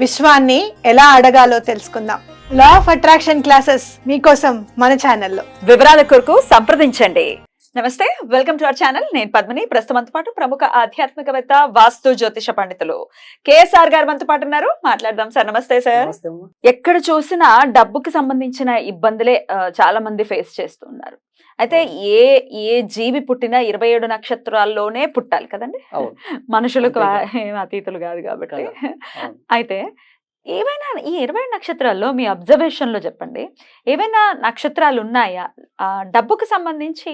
విశ్వాన్ని ఎలా అడగాలో తెలుసుకుందాం. లా ఆఫ్ అట్రాక్షన్ క్లాసెస్ మీకోసం మన ఛానల్లో. వివరాల కొరకు సంప్రదించండి. నమస్తే వెల్కమ్ టు అవర్ ఛానల్. నేను పద్మిని. ప్రస్తుతంతో పాటు ప్రముఖ ఆధ్యాత్మికవేత్త వాస్తు జ్యోతిష పండితులు కేఎస్ఆర్ గారు మనతో పాటు ఉన్నారు. మాట్లాడదాం సార్. నమస్తే సార్. ఎక్కడ చూసినా డబ్బుకి సంబంధించిన ఇబ్బందులే చాలా మంది ఫేస్ చేస్తున్నారు అయితే ఏ ఏ జీవి పుట్టినా ఇరవై ఏడు నక్షత్రాల్లోనే పుట్టాలి కదండి? మనుషులకు అతీతులు కాదు కాబట్టి. అయితే ఏవైనా ఈ ఇరవై నక్షత్రాల్లో మీ అబ్జర్వేషన్లో చెప్పండి. ఏవైనా నక్షత్రాలు ఉన్నాయా డబ్బుకి సంబంధించి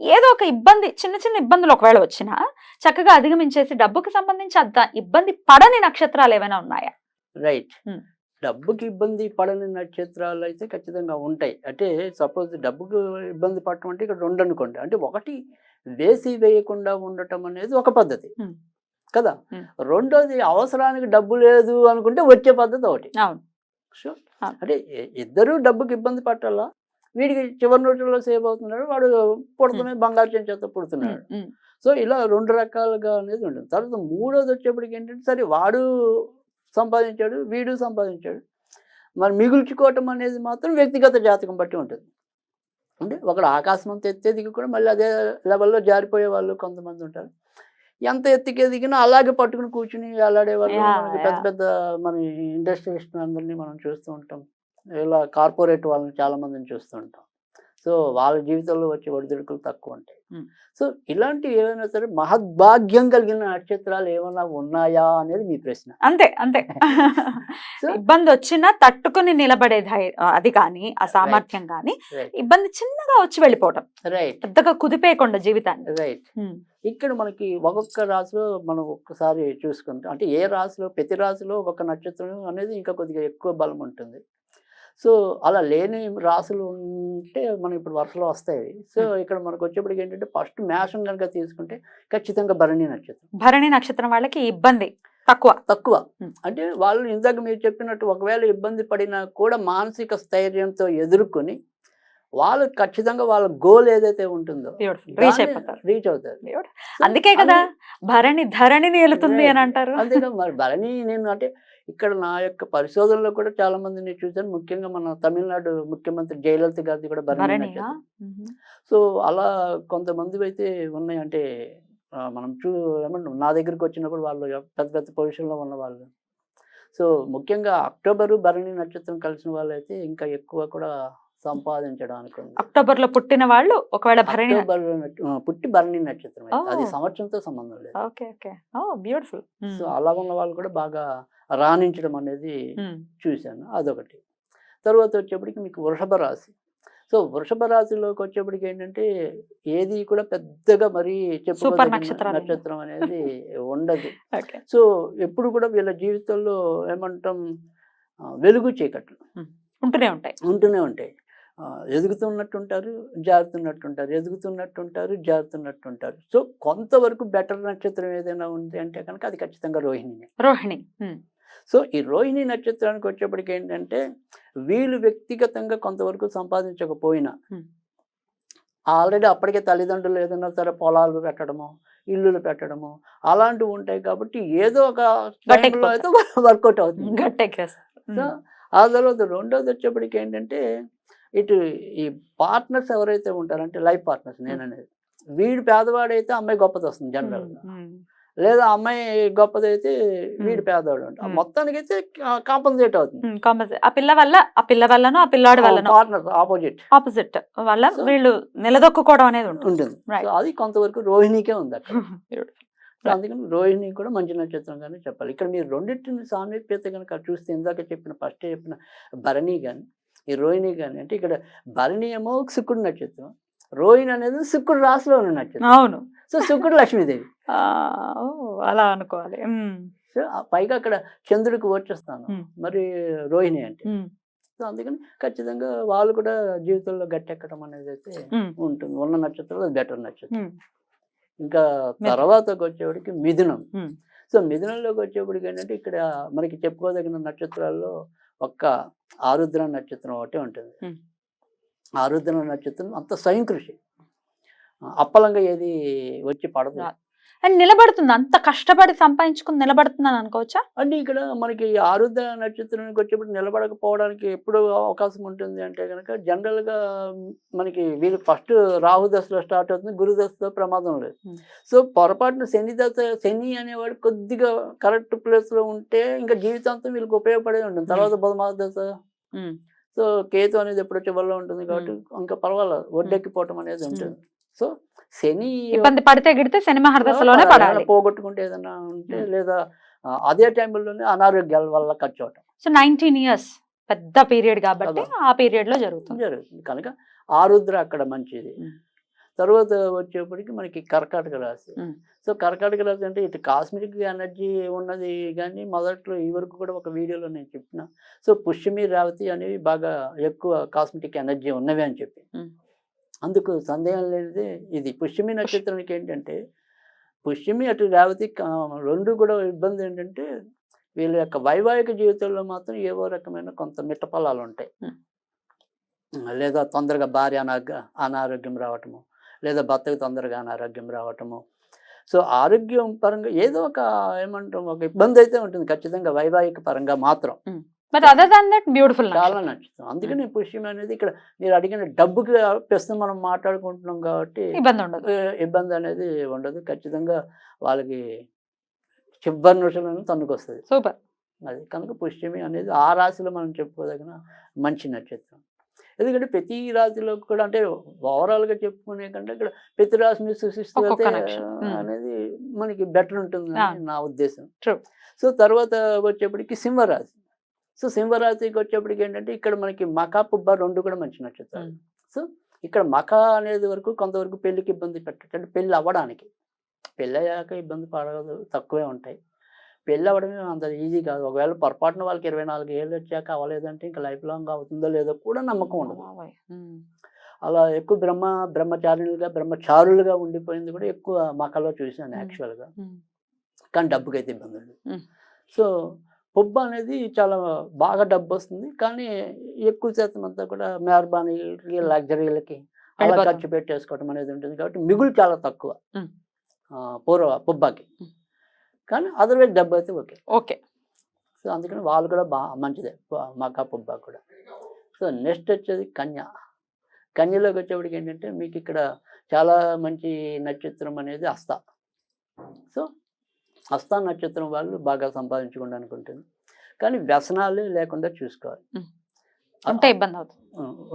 ఏదో ఒక ఇబ్బంది చిన్న చిన్న ఇబ్బందులు ఒకవేళ వచ్చినా చక్కగా అధిగమించేసి డబ్బుకి సంబంధించి అంత ఇబ్బంది పడని నక్షత్రాలు ఏమైనా ఉన్నాయా? రైట్. డబ్బుకి ఇబ్బంది పడని నక్షత్రాలు అయితే ఖచ్చితంగా ఉంటాయి. అంటే సపోజ్ డబ్బుకు ఇబ్బంది పడటం అంటే ఇక్కడ రెండు అనుకోండి. అంటే ఒకటి వేసి వేయకుండా ఉండటం అనేది ఒక పద్ధతి. కదా. రెండోది అవసరానికి డబ్బు లేదు అనుకుంటే వచ్చే పద్ధతి ఒకటి. సో. అంటే ఇద్దరు డబ్బుకి ఇబ్బంది పట్టాలా? వీడికి చివరి రోజుల్లో సేవ్ అవుతున్నాడు. వాడు పుడుతున్నాడు బంగారు చెంచేత పుడుతున్నాడు. సో ఇలా రెండు రకాలుగా అనేది ఉంటుంది. తర్వాత మూడోది వచ్చేప్పటికి ఏంటంటే సరే వాడు సంపాదించాడు వీడు సంపాదించాడు. మరి మిగుల్చుకోవటం అనేది మాత్రం వ్యక్తిగత జాతకం బట్టి ఉంటుంది. అంటే ఒకడు ఆకాశం అంత ఎత్తే దిగి కూడా మళ్ళీ అదే లెవెల్లో జారిపోయే వాళ్ళు కొంతమంది ఉంటారు. ఎంత ఎత్తుకే దిగినా అలాగే పట్టుకుని కూర్చుని అలాడే వాళ్ళు పెద్ద. పెద్ద మన ఇండస్ట్రియలిస్ట్ అందరినీ మనం చూస్తూ ఉంటాం. ఇలా కార్పొరేట్ వాళ్ళని చాలా మందిని చూస్తూ ఉంటాం. సో వాళ్ళ జీవితంలో వచ్చే ఒడిదుడుకులు తక్కువ ఉంటాయి. సో ఇలాంటి ఏమైనా సరే మహద్భాగ్యం కలిగిన నక్షత్రాలు ఏమైనా ఉన్నాయా అనేది మీ ప్రశ్న. అంతే అంతే. ఇబ్బంది వచ్చినా తట్టుకుని నిలబడే అది కానీ ఆ సామర్థ్యం కానీ ఇబ్బంది చిన్నగా వచ్చి వెళ్ళిపోవటం. రైట్. పెద్దగా కుదిపేయకుండా జీవితాన్ని. రైట్. ఇక్కడ మనకి ఒక్కొక్క రాశిలో మనం ఒక్కసారి చూసుకుంటాం అంటే ఏ రాశిలో ప్రతి రాశిలో ఒక్కొక్క నక్షత్రం అనేది ఇంకా కొద్దిగా ఎక్కువ బలం ఉంటుంది. సో అలా లేని రాశులు ఉంటే మనం ఇప్పుడు వరుసలో వస్తాయి. సో ఇక్కడ మనకు వచ్చేప్పటికి ఏంటంటే ఫస్ట్ మేషం కనుక తీసుకుంటే ఖచ్చితంగా భరణి నక్షత్రం. భరణి నక్షత్రం వాళ్ళకి ఇబ్బంది తక్కువ. తక్కువ. అంటే వాళ్ళు ఇందాక మీరు చెప్పినట్టు ఒకవేళ ఇబ్బంది పడినా కూడా మానసిక స్థైర్యంతో ఎదుర్కొని వాళ్ళు ఖచ్చితంగా వాళ్ళ గోల్ ఏదైతే ఉంటుందో రీచ్ అయిపోతారు. రీచ్ అవుతారు. అందుకే కదా భరణి ధరణిని వెళుతుంది అని అంటారు. అంతేగా మరి భరణి నేను అంటే ఇక్కడ నా యొక్క పరిశోధనలో కూడా చాలా మందిని చూశాను. ముఖ్యంగా మన తమిళనాడు ముఖ్యమంత్రి జయలలిత గారిది కూడా భరణి. సో అలా కొంతమంది అయితే ఉన్నాయి. అంటే మనం చూ ఏమంటాం నా దగ్గరికి వచ్చినప్పుడు వాళ్ళు పెద్ద పెద్ద పొజిషన్లో ఉన్న వాళ్ళు సో ముఖ్యంగా అక్టోబరు భరణి నక్షత్రం కలిసిన వాళ్ళు అయితే ఇంకా ఎక్కువ కూడా సంపాదించడానికి అక్టోబర్లో పుట్టిన వాళ్ళు ఒకవేళ భరణి పుట్టి భరణి నక్షత్రం. అది. సంవత్సరంతో సంబంధం లేదు. Okay okay. ఓ బ్యూటిఫుల్. సో అలా ఉన్న వాళ్ళు కూడా బాగా రాణించడం అనేది చూశాను. అదొకటి. తర్వాత వచ్చేప్పటికి మీకు వృషభ రాశి. సో వృషభ రాశిలోకి వచ్చేప్పటికి ఏంటంటే ఏది కూడా పెద్దగా మరీ నక్షత్రాలు. నక్షత్రం అనేది ఉండదు. సో ఎప్పుడు కూడా వీళ్ళ జీవితంలో ఏమంటాం వెలుగు చీకట్లు. ఉంటూనే ఉంటాయి. ఉంటూనే ఉంటాయి. ఎదుగుతున్నట్టుంటారు జారుతున్నట్టుంటారు ఎదుగుతున్నట్టుంటారు జారుతున్నట్టుంటారు. సో కొంతవరకు బెటర్ నక్షత్రం ఏదైనా ఉంది అంటే కనుక అది ఖచ్చితంగా రోహిణినే రోహిణి. ఉమ్, సో ఈ రోహిణి నక్షత్రానికి వచ్చేప్పటికి ఏంటంటే వీళ్ళు వ్యక్తిగతంగా కొంతవరకు సంపాదించకపోయినా. ఆల్రెడీ అప్పటికే తల్లిదండ్రులు ఏదైనా సరే పొలాలు పెట్టడము ఇల్లులు పెట్టడము అలాంటివి ఉంటాయి కాబట్టి ఏదో ఒక అయితే వర్కౌట్ అవుతుంది. ఆ తర్వాత రెండోది వచ్చేప్పటికి ఏంటంటే ఇటు ఈ పార్ట్నర్స్ ఎవరైతే ఉంటారో అంటే లైఫ్ పార్ట్నర్స్ నేను అనేది వీడు పేదవాడైతే అమ్మాయి గొప్పది వస్తుంది జనరల్గా లేదా అమ్మాయి గొప్పదైతే వీడు పేదవాడు అంటే. మొత్తానికి అయితే కాంపన్సేట్ అవుతుంది. ఆ పిల్ల వల్ల ఆ పిల్ల వల్లనో ఆ పిల్లాడి వల్లనో. Partners opposite. ఆపోజిట్ వల్ల వీళ్ళు నిలదొక్కుకోవడం అనేది ఉంటుంది. అది కొంతవరకు రోహిణికే ఉంది అక్కడ. అందుకని రోహిణి కూడా మంచి నక్షత్రంగానే చెప్పాలి. ఇక్కడ మీరు రెండింటిని సామీప్యత కనుక చూస్తే ఇందాక చెప్పిన ఫస్ట్ చెప్పిన భరణి కానీ ఈ రోహిణి కానీ అంటే ఇక్కడ భరణి ఏమో శుక్రుడు నక్షత్రం రోహిణి అనేది శుక్రుడు రాశిలో ఉన్న నక్షత్రం. అవును. సో శుక్రుడు లక్ష్మీదేవి. అలా అనుకోవాలి. సో పైగా అక్కడ చంద్రుడికి వచ్చేస్తాను Hmm. మరి రోహిణి అంటే. సో అందుకని ఖచ్చితంగా వాళ్ళు కూడా జీవితంలో గట్టెక్కడం అనేది అయితే ఉంటుంది. ఉన్న నక్షత్రాలు బెటర్ నక్షత్రం. ఇంకా తర్వాతకి వచ్చేవాడికి మిథునం. సో మిథునంలోకి వచ్చేప్పటికి ఏంటంటే ఇక్కడ మనకి చెప్పుకోదగిన నక్షత్రాల్లో ఒక్క ఆరుద్ర నక్షత్రం ఒకటే ఉంటుంది. ఆరుద్ర నక్షత్రం అంత స్వయం కృషి. అప్పలంగా ఏది వచ్చి పడదు. అండ్ నిలబడుతుంది. అంత కష్టపడి సంపాదించుకుని నిలబడుతుందని అనుకోవచ్చా? అంటే ఇక్కడ మనకి ఆరుద్ర నక్షత్రానికి వచ్చేప్పుడు నిలబడకపోవడానికి ఎప్పుడు అవకాశం ఉంటుంది అంటే కనుక జనరల్గా మనకి వీళ్ళు ఫస్ట్ రాహు దశలో స్టార్ట్ అవుతుంది. గురు దశలో ప్రమాదం లేదు. సో పొరపాటున శని దశ శని అనేవాడు కొద్దిగా కరెక్ట్ ప్లేస్లో ఉంటే ఇంకా జీవితాంతం వీళ్ళకి ఉపయోగపడే ఉంటుంది. తర్వాత బుధమాస దశ. సో కేతు అనేది ఎప్పుడు వచ్చే వల్ల ఉంటుంది కాబట్టి ఇంకా పర్వాలేదు. ఒడ్డెక్కిపోవటం అనేది ఉంటుంది. సో శని ఇబ్బంది పడితే గిడితే శని మహర్దశలోనే పడాలి పోగొట్టుకుంటే ఏదైనా ఉంటే. లేదా అదే టైంలోనే అనారోగ్యాల వల్ల ఖర్చు అవటం సో నైన్టీన్ ఇయర్స్ పెద్ద పీరియడ్ కాబట్టి. ఆ పీరియడ్లో జరుగుతుంది జరుగుతుంది కనుక ఆరుద్ర అక్కడ మంచిది. తర్వాత వచ్చేప్పటికి మనకి కర్కాటక రాశి. సో కర్కాటక రాశి అంటే ఇటు కాస్మిక్ ఎనర్జీ ఉన్నది కానీ మొదట్లో ఈ వరకు కూడా ఒక వీడియోలో నేను చెప్పిన సో పుష్యమి రేవతి అనేవి బాగా ఎక్కువ కాస్మెటిక్ ఎనర్జీ ఉన్నవి అని చెప్పి. అందుకు సందేహం లేనిదే ఇది. పుష్యమి నక్షత్రానికి ఏంటంటే పుష్యమి అటు రేవతి రెండు కూడా ఇబ్బంది ఏంటంటే వీళ్ళ యొక్క వైవాహిక జీవితంలో మాత్రం ఏవో రకమైన కొంత మిట్టపలాలు ఉంటాయి. లేదా తొందరగా భార్య అనాగ అనారోగ్యం రావటము లేదా భర్తకు తొందరగా అనారోగ్యం రావటము. సో ఆరోగ్యం పరంగా ఏదో ఒక ఏమంటాం ఒక ఇబ్బంది అయితే ఉంటుంది ఖచ్చితంగా వైవాహిక పరంగా మాత్రం. But other than that beautiful చాలా నచ్చుతుంది. అందుకని పుష్యం అనేది ఇక్కడ మీరు అడిగిన డబ్బుకి ప్రస్తుతం మనం మాట్లాడుకుంటున్నాం కాబట్టి ఇబ్బంది ఉండదు. ఇబ్బంది అనేది ఉండదు. ఖచ్చితంగా వాళ్ళకి చివరి నిమిషంలో తన్నుకొస్తుంది. సూపర్ అది కనుక పుష్యమి అనేది ఆ రాశిలో మనం చెప్పుకోదగిన మంచి నక్షత్రం. ఎందుకంటే ప్రతి రాశిలో కూడా అంటే ఓవరాల్గా చెప్పుకునే కంటే ఇక్కడ ప్రతి రాశిని ఉమ్. అనేది మనకి బెటర్ ఉంటుంది. నా ఉద్దేశం. సో తర్వాత వచ్చేప్పటికి సింహరాశి. సో సింహరాశికి వచ్చేప్పటికి ఏంటంటే ఇక్కడ మనకి మకా పుబ్బ రెండు కూడా మంచి నక్షత్రాలు. సో ఇక్కడ మక అనేది వరకు కొంతవరకు పెళ్ళికి ఇబ్బంది పెట్టచ్చు అంటే పెళ్ళి అవ్వడానికి పెళ్ళి అయ్యాక ఇబ్బంది పడదు తక్కువే ఉంటాయి పెళ్ళి అవ్వడమే అంత ఈజీ కాదు ఒకవేళ పొరపాటున వాళ్ళకి ఇరవై నాలుగు ఏళ్ళు వచ్చాక అవ్వలేదంటే ఇంకా లైఫ్ లాంగ్ అవుతుందో లేదో కూడా నమ్మకం ఉండదు. అలా ఎక్కువ బ్రహ్మ బ్రహ్మచారులుగా బ్రహ్మచారులుగా ఉండిపోయింది కూడా ఎక్కువ మకలో Hmm. యాక్చువల్గా. కానీ డబ్బుకి అయితే ఇబ్బంది ఉండదు. సో పొబ్బ అనేది చాలా బాగా డబ్బు వస్తుంది. కానీ ఎక్కువ శాతం అంతా కూడా మెహర్బానీలకి లగ్జరీలకి అలా. ఖర్చు పెట్టేసుకోవడం అనేది ఉంటుంది కాబట్టి మిగులు చాలా తక్కువ. పూర్వ పొబ్బాకి. కానీ అదర్వైజ్ డబ్బు అయితే ఓకే. ఓకే. సో అందుకని వాళ్ళు కూడా బాగా మంచిదే మకా పొబ్బా కూడా. సో నెక్స్ట్ వచ్చేది కన్య. కన్యలోకి వచ్చేప్పటికి ఏంటంటే మీకు ఇక్కడ చాలా మంచి నక్షత్రం అనేది హస్త సో హస్త నక్షత్రం వాళ్ళు బాగా సంపాదించుకోవడానికి ఉంటుంది కానీ వ్యసనాలే లేకుండా చూసుకోవాలి. ఉంటే ఇబ్బంది అవుతుంది.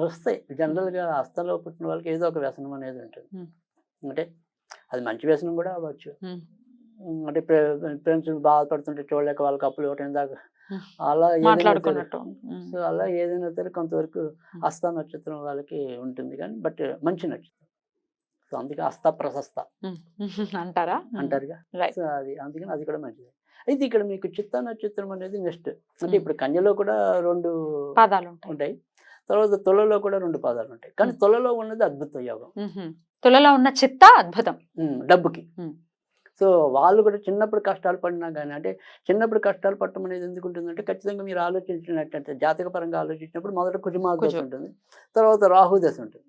వస్తాయి. జనరల్గా హస్తంలో పుట్టిన వాళ్ళకి ఏదో ఒక వ్యసనం అనేది ఉంటుంది. అంటే అది మంచి వ్యసనం కూడా అవ్వచ్చు. అంటే ఫ్రెండ్స్ బాధపడుతుంటే చూడలేక వాళ్ళకి అప్పులు ఇవ్వటం దాకా. అలా. సో అలా ఏదైనా సరే కొంతవరకు హస్త నక్షత్రం వాళ్ళకి ఉంటుంది. కానీ బట్ మంచి నక్షత్రం. సో అందుకే హస్త ప్రశస్త. అంటారా? అంటారుగా? సో అది అందుకని అది కూడా మంచిది. అయితే ఇక్కడ మీకు చిత్త నక్షత్రం అనేది నెక్స్ట్. అంటే. ఇప్పుడు కన్యలో కూడా రెండు పాదాలు ఉంటాయి. తర్వాత తులలో కూడా రెండు పాదాలు ఉంటాయి కానీ. తులలో ఉన్నది అద్భుత యోగం. తులలో ఉన్న చిత్త అద్భుతం. డబ్బుకి. సో వాళ్ళు కూడా చిన్నప్పుడు కష్టాలు పడినా కానీ అంటే చిన్నప్పుడు కష్టాలు పడటం అనేది ఎందుకు ఉంటుందంటే ఖచ్చితంగా మీరు ఆలోచించినట్టయితే జాతక పరంగా ఆలోచించినప్పుడు మొదట కుజుమా దశ. ఉంటుంది. తర్వాత రాహు దశ ఉంటుంది.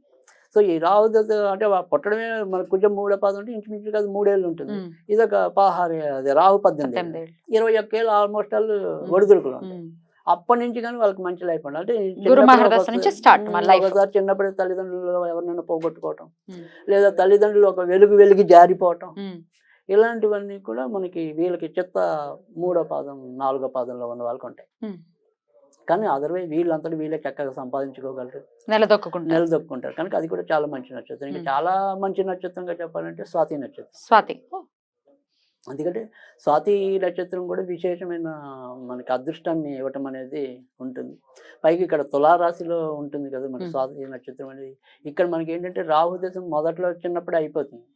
సో ఈ దశ అంటే పుట్టడమే మన కుజం మూడో పాదం అంటే ఇంచుమించుగా అది మూడేళ్ళు ఉంటుంది ఉమ్. ఇదొక పదహారు అది రాహు పద్దెనిమిది. ఇరవై ఒక్క ఏళ్ళు ఆల్మోస్ట్ వాళ్ళు ఒడిదుడుకులు ఉంటాయి. అప్పటి నుంచి కానీ వాళ్ళకి మంచి లైఫ్ ఉండాలి అంటే మహర్దశ ఒకసారి- చిన్నప్పుడు తల్లిదండ్రులు ఎవరినైనా పోగొట్టుకోవటం. లేదా తల్లిదండ్రులు ఒక వెలుగు వెలిగి జారిపోవటం. ఇలాంటివన్నీ కూడా మనకి వీళ్ళకి చెత్త మూడో పాదం నాలుగో పాదంలో ఉన్న వాళ్ళకి ఉంటాయి. కానీ అదర్వైజ్ వీళ్ళంతటి వీళ్ళే చక్కగా సంపాదించుకోగలరు. నిలదొక్కుంటారు నిలదొక్కుంటారు. కనుక అది కూడా చాలా మంచి నక్షత్రం. ఇంకా. చాలా మంచి నక్షత్రంగా చెప్పాలంటే స్వాతి నక్షత్రం. స్వాతి. ఎందుకంటే స్వాతి నక్షత్రం కూడా విశేషమైన మనకి అదృష్టాన్ని ఇవ్వటం అనేది ఉంటుంది. పైకి ఇక్కడ తులారాశిలో ఉంటుంది కదా మన. స్వాతి నక్షత్రం అనేది. ఇక్కడ మనకి ఏంటంటే రాహు దశం మొదట్లో చిన్నప్పుడే అయిపోతుంది.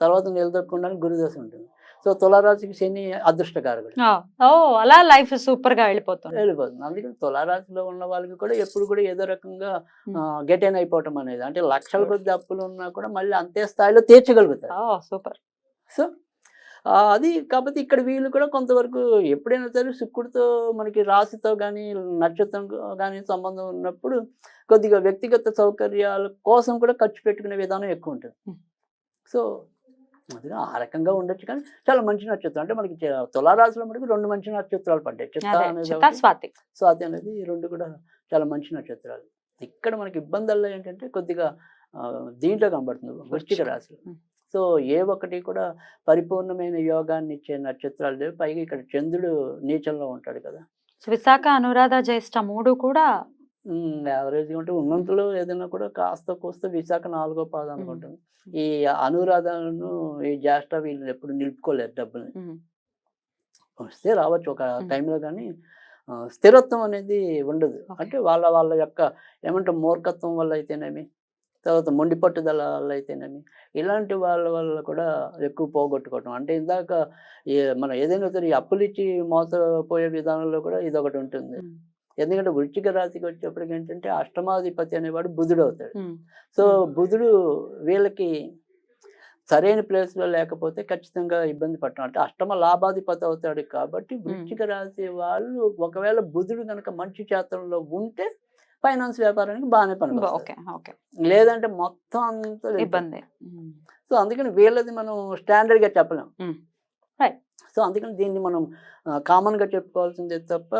తర్వాత నిలదొక్కకుండా గురుదశ ఉంటుంది. సో తులారాశికి శని అదృష్టకారకుడు. ఓ అలా లైఫ్ సూపర్గా వెళ్ళిపోతుంది. వెళ్ళిపోతుంది. అందుకని తులారాశిలో ఉన్న వాళ్ళకి కూడా ఎప్పుడు కూడా ఏదో రకంగా. గెట్ ఇన్ అయిపోవటం అనేది అంటే లక్షల కొద్ది అప్పులు ఉన్నా కూడా మళ్ళీ అంతే స్థాయిలో తీర్చగలుగుతారు. సూపర్ సో అది కాకపోతే ఇక్కడ వీళ్ళు కూడా కొంతవరకు ఎప్పుడైనా సరే శుక్రుడితో మనకి రాశితో కానీ నక్షత్రం కానీ సంబంధం ఉన్నప్పుడు కొద్దిగా వ్యక్తిగత సౌకర్యాల కోసం కూడా ఖర్చు పెట్టుకునే విధానం ఎక్కువ ఉంటుంది. సో అది ఆ రకంగా ఉండొచ్చు కానీ చాలా మంచి నక్షత్రం అంటే మనకి తులారాశిలో మనకి రెండు మంచి నక్షత్రాలు పడ్డాయి. చిత్త అనేది స్వాతి. స్వాతి అనేది ఈ రెండు కూడా చాలా మంచి నక్షత్రాలు. ఇక్కడ మనకి ఇబ్బందుల్లో ఏంటంటే కొద్దిగా దీంట్లో కనబడుతుంది వృశ్చిక రాశి Hmm. సో ఏ ఒక్కటి కూడా పరిపూర్ణమైన యోగాన్ని ఇచ్చే నక్షత్రాలు లేవు. పైగా ఇక్కడ చంద్రుడు నీచంలో ఉంటాడు కదా. సో విశాఖ అనురాధ జ్యేష్ఠ మూడు కూడా యావరేజ్గా ఉంటే ఉన్నంతలో ఏదైనా కూడా కాస్త కోస్త విశాఖ నాలుగో పాదం. అనుకుంటుంది ఈ అనురాధను ఈ జ్యేష్ఠ వీళ్ళు ఎప్పుడు నిలుపుకోలేరు డబ్బుల్ని. వస్తే రావచ్చు ఒక. టైంలో కానీ స్థిరత్వం అనేది ఉండదు. అంటే వాళ్ళ వాళ్ళ యొక్క ఏమంటే మూర్ఖత్వం వల్ల అయితేనేమి తర్వాత మొండి పట్టుదల వల్ల అయితేనేమి ఇలాంటి వాళ్ళ వల్ల కూడా ఎక్కువ పోగొట్టుకోవటం. అంటే ఇందాక మనం ఏదైనా సరే ఈ అప్పులు ఇచ్చి మోసపోయే విధానంలో కూడా ఇది ఒకటి ఉంటుంది ఎందుకంటే వృశ్చిక రాశికి వచ్చేప్పటికి ఏంటంటే అష్టమాధిపతి అనేవాడు బుధుడు అవుతాడు. సో. బుధుడు వీళ్ళకి సరైన ప్లేస్లో లేకపోతే ఖచ్చితంగా ఇబ్బంది పడటం. అంటే అష్టమ లాభాధిపతి అవుతాడు కాబట్టి వృశ్చిక రాశి వాళ్ళు ఒకవేళ బుధుడు కనుక మంచి చేతంలో ఉంటే ఫైనాన్స్ వ్యాపారానికి బాగానే పని ఓకే ఓకే. లేదంటే మొత్తం అంతా. ఇబ్బంది. సో అందుకని వీళ్ళది మనం స్టాండర్డ్గా చెప్పలేం Hmm. సో అందుకని దీన్ని మనం కామన్గా చెప్పుకోవాల్సిందే తప్ప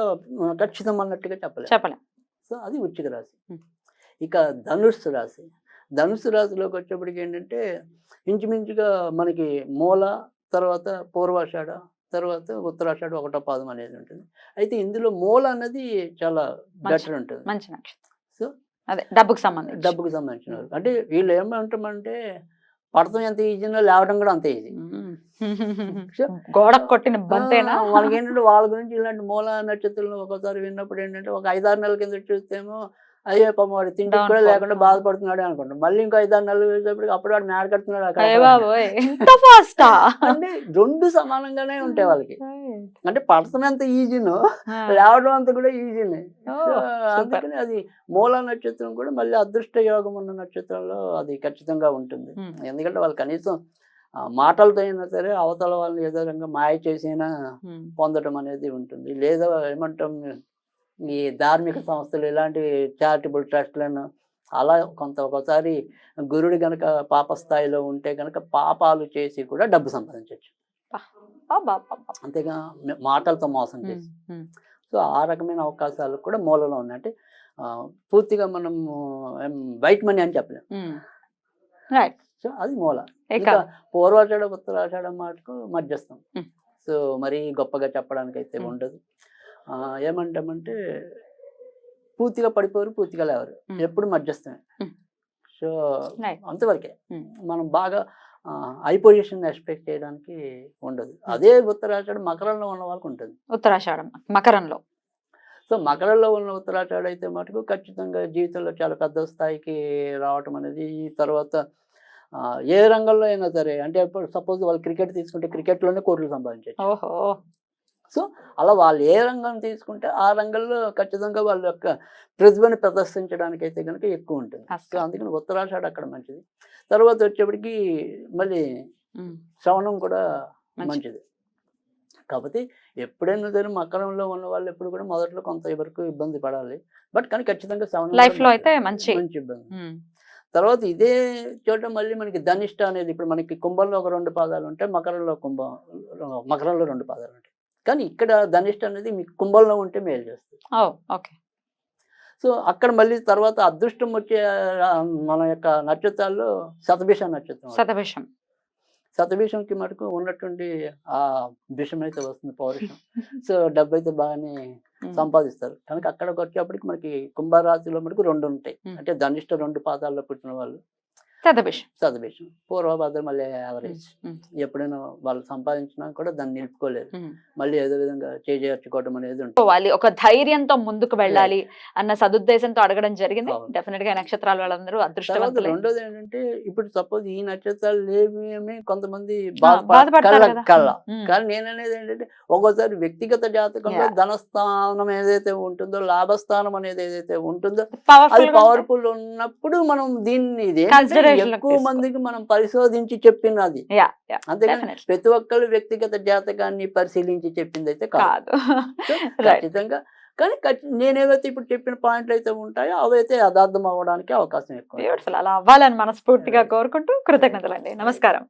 ఖచ్చితం అన్నట్టుగా చెప్పలేం. చెప్పలేం. సో అది వృశ్చిక రాశి. ఇక ధనుస్సు రాశి. ధనుస్సు రాశిలోకి వచ్చేప్పటికి ఏంటంటే ఇంచుమించుగా మనకి మూల తర్వాత పూర్వాషాఢ తర్వాత ఉత్తరాషాఢ ఒకటో పాదం అనేది ఉంటుంది. అయితే ఇందులో మూల అనేది చాలా బెటర్ ఉంటుంది. మంచి నక్షత్రం. సో అదే డబ్బుకు సంబంధించి. డబ్బుకి సంబంధించిన. అంటే వీళ్ళు ఏమంటామంటే పడటం ఎంత ఈజీనో లేవడం కూడా అంతే ఈజీ. గోడకు కొట్టిన బంతేనా? వాళ్ళకి ఏంటంటే వాళ్ళ గురించి ఇలాంటి మూల నక్షత్రాలను ఒకసారి విన్నప్పుడు ఏంటంటే ఒక ఐదారు నెలల కింద చూస్తేమో అయ్యే పాపం వాడు తిండి కూడా. లేకుండా బాధపడుతున్నాడు అనుకుంటాం. మళ్ళీ ఇంకో ఐదారు నెలలు వేసేప్పటికి అప్పుడు వాడు మేడ కడుతున్నాడు అక్కడ అయ్య బాబోయ్. ఇంత ఫాస్టా అంటే రెండు సమానంగానే ఉంటాయి వాళ్ళకి. అంటే పడుతున్నంత ఈజీను లేవడం అంత కూడా ఈజీనే. అందుకని అది మూల నక్షత్రం కూడా మళ్ళీ అదృష్ట యోగం ఉన్న నక్షత్రంలో అది ఖచ్చితంగా ఉంటుంది. ఎందుకంటే వాళ్ళు కనీసం మాటలతో అయినా సరే అవతల వాళ్ళని ఏదో రకంగా మాయ చేసైనా పొందడం అనేది ఉంటుంది. లేదా ఏమంటాం ఈ ధార్మిక సంస్థలు ఇలాంటి చారిటబుల్ ట్రస్ట్లను అలా కొంత ఒకసారి గురుడు గనక పాప స్థాయిలో ఉంటే గనక పాపాలు చేసి కూడా డబ్బు సంపాదించవచ్చు అంతేగా మాటలతో మోసం చేసి. సో ఆ రకమైన అవకాశాలు కూడా మూలలో ఉన్నాయి. అంటే పూర్తిగా మనం వైట్ మనీ అని చెప్పలేం. రైట్ సో అది మూల పూర్వాషాఢ ఉత్తరాషాఢ మాటకు మధ్యస్థం. సో మరీ గొప్పగా చెప్పడానికి అయితే. ఉండదు ఏమంటామంటే పూర్తిగా పడిపోరు పూర్తిగా లేవరు. ఎప్పుడు మధ్యస్థమే. సో. అంతవరకే. మనం బాగా హై పొజిషన్ ఎక్స్పెక్ట్ చేయడానికి ఉండదు అదే ఉత్తరాషాఢ మకరంలో ఉన్న వాళ్ళకి ఉంటుంది ఉత్తరాషాఢం మకరంలో సో మకరంలో ఉన్న ఉత్తరాషాఢ అయితే మటుకు ఖచ్చితంగా జీవితంలో చాలా పెద్ద స్థాయికి రావటం అనేది ఈ తర్వాత ఏ రంగంలో అయినా సరే అంటే సపోజ్ వాళ్ళు క్రికెట్ తీసుకుంటే క్రికెట్లోనే కోట్లు సంపాదించవచ్చు ఓహో! అలా వాళ్ళు ఏ రంగం తీసుకుంటే ఆ రంగంలో ఖచ్చితంగా వాళ్ళ యొక్క ప్రతిభని ప్రదర్శించడానికి అయితే కనుక ఎక్కువ ఉంటుంది. సో. అందుకని ఉత్తరాషాఢ అక్కడ మంచిది. తర్వాత వచ్చేప్పటికి మళ్ళీ శ్రవణం కూడా మంచిది. కాకపోతే ఎప్పుడైనా సరే మకరంలో ఉన్న వాళ్ళు ఎప్పుడు కూడా మొదట్లో కొంత వరకు ఇబ్బంది పడాలి. బట్ కానీ ఖచ్చితంగా శ్రవణం లైఫ్లో. అయితే మంచి మంచి ఇబ్బంది. తర్వాత ఇదే చోట మళ్ళీ మనకి ధనిష్ట అనేది ఇప్పుడు మనకి కుంభంలో ఒక రెండు పాదాలు ఉంటాయి మకరంలో కుంభం మకరంలో రెండు పాదాలు ఉంటాయి. కానీ ఇక్కడ ధనిష్ట అనేది మీకు కుంభంలో ఉంటే మేలు చేస్తుంది. ఓకే. సో అక్కడ మళ్ళీ తర్వాత అదృష్టం వచ్చే మన యొక్క నక్షత్రాల్లో శతభిష నక్షత్రం. శతభిషం. శతభిషంకి మటుకు ఉన్నటువంటి ఆ విషం అయితే వస్తుంది పౌరుషం. సో డబ్బు అయితే బాగానే సంపాదిస్తారు. కనుక అక్కడికి వచ్చేప్పటికి మనకి కుంభరాశిలో మటుకు రెండు ఉంటాయి. అంటే ధనిష్ట రెండు పాదాల్లో పుట్టిన వాళ్ళు చదభిష్ చదివేసాం పూర్వభద్ర మళ్ళీ యావరేజ్. ఎప్పుడైనా వాళ్ళు సంపాదించినా కూడా దాన్ని నిలుపుకోలేదు మళ్ళీ ఏదో విధంగా చేజేర్చుకోవడం అనేది ఉంటుంది ఒక ధైర్యంతో ముందుకు వెళ్ళాలి అన్న సదుద్దేశంతో అడగడం జరిగింది. డెఫినెట్గా నక్షత్రాల వాళ్ళందరూ అదృష్టవంతులే రెండోది ఏంటంటే ఇప్పుడు సపోజ్ ఈ నక్షత్రాలు లేవి కొంతమంది బాధపడతారు. కళ్ళ. కానీ నేను అనేది ఏంటంటే ఒక్కోసారి వ్యక్తిగత జాతకంలో. ధనస్థానం ఏదైతే ఉంటుందో లాభస్థానం అనేది ఏదైతే ఉంటుందో అది పవర్ఫుల్ ఉన్నప్పుడు మనం దీన్ని ఇది ఎక్కువ. మందికి మనం పరిశోధించి యా అంతేగాని ప్రతి ఒక్కరు వ్యక్తిగత జాతకాన్ని పరిశీలించి చెప్పింది అయితే కాదు. ఖచ్చితంగా కానీ నేనేవైతే ఇప్పుడు చెప్పిన పాయింట్లు అయితే ఉంటాయో అవైతే యథార్థం అవ్వడానికి అవకాశం ఎక్కువ. బ్యూటిఫుల్ అలా అవ్వాలని మనస్ఫూర్తిగా కోరుకుంటూ కృతజ్ఞతలండి. నమస్కారం.